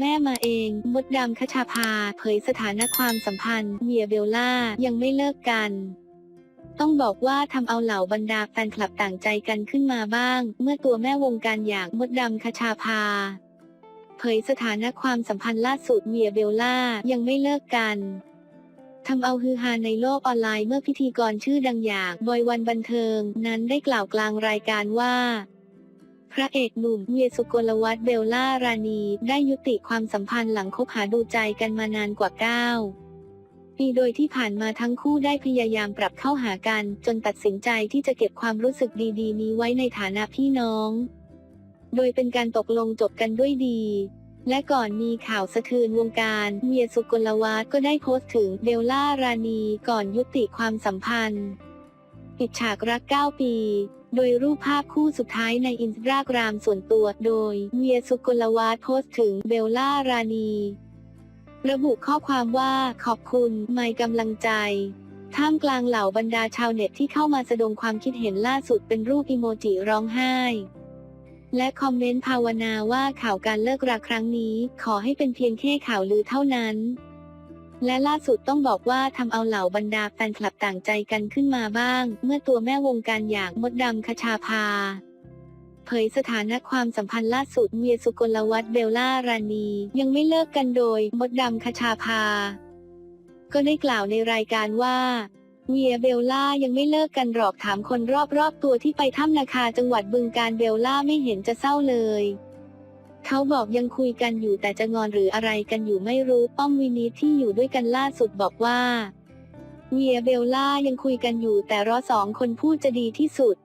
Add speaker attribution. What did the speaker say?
Speaker 1: แม่มาเอง มดดำคชาภาเผยสถานะความสัมพันธ์เมียเบลล่ายังไม่เลิกกัน ต้องบอกว่าทำเอาเหล่าบรรดาแฟนคลับต่างใจกันขึ้นมาบ้าง เมื่อตัวแม่วงการอย่างมดดำคชาภาเผยสถานะความสัมพันธ์ล่าสุดเมียเบลล่ายังไม่เลิกกันทำเอาฮือฮาในโลกออนไลน์เมื่อพิธีกรชื่อดังอย่างบอยวันบันเทิง นั้นได้กล่าวกลางรายการว่า พระเอกหนุ่มเวียสุกลวัฒน์เบลล่ารานีได้ยุติความสัมพันธ์หลังคบหาดูใจกันมานานกว่า 9 ปีโดยที่ผ่านมาทั้งคู่ได้พยายามปรับเข้าหากัน จนตัดสินใจที่จะเก็บความรู้สึกดีๆ นี้ไว้ในฐานะพี่น้อง โดยเป็นการตกลงจบกันด้วยดีและก่อนมีข่าวสะเทือนวงการเวียสุกลวัฒน์ก็ได้โพสต์ถึงเบลล่ารานีก่อนยุติความสัมพันธ์ ปิดฉากรัก 9 ปี โดยรูปภาพคู่สุดท้ายในอินสตาแกรมส่วนตัว โดยเวียสุกลวัฒน์โพสต์ถึงเบลล่ารานีระบุข้อความว่าขอบคุณไม่กำลังใจ ท่ามกลางเหล่าบรรดาชาวเน็ตที่เข้ามาแสดงความคิดเห็นล่าสุดเป็นรูปอีโมจิร้องไห้และคอมเมนต์ภาวนาว่าข่าวการเลิกราครั้งนี้ ขอให้เป็นเพียงแค่ข่าวลือเท่านั้น และล่าสุดต้องบอกว่าทำเอาเหล่าบรรดาแฟนคลับต่างใจกันขึ้นมาบ้าง เมื่อตัวแม่วงการอย่างมดดำคชาภา เผยสถานะความสัมพันธ์ล่าสุดเมียสุกลวัฒน์เบลล่ารานี ยังไม่เลิกกันโดยมดดำคชาภา ก็ได้กล่าวในรายการว่าเวียเบลล่ายังไม่เลิกกันหรอกถามคนรอบๆตัวที่ไปถ้ำนาคาจังหวัดบึงการเบลล่าไม่เห็นจะเศร้าเลย เขาบอกยังคุยกันอยู่แต่จะงอนหรืออะไรกันอยู่ไม่รู้ป้อมวินิตที่อยู่ด้วยกันล่าสุดบอกว่า เวียเบลล่ายังคุยกันอยู่แต่รอสองคนพูดจะดีที่สุด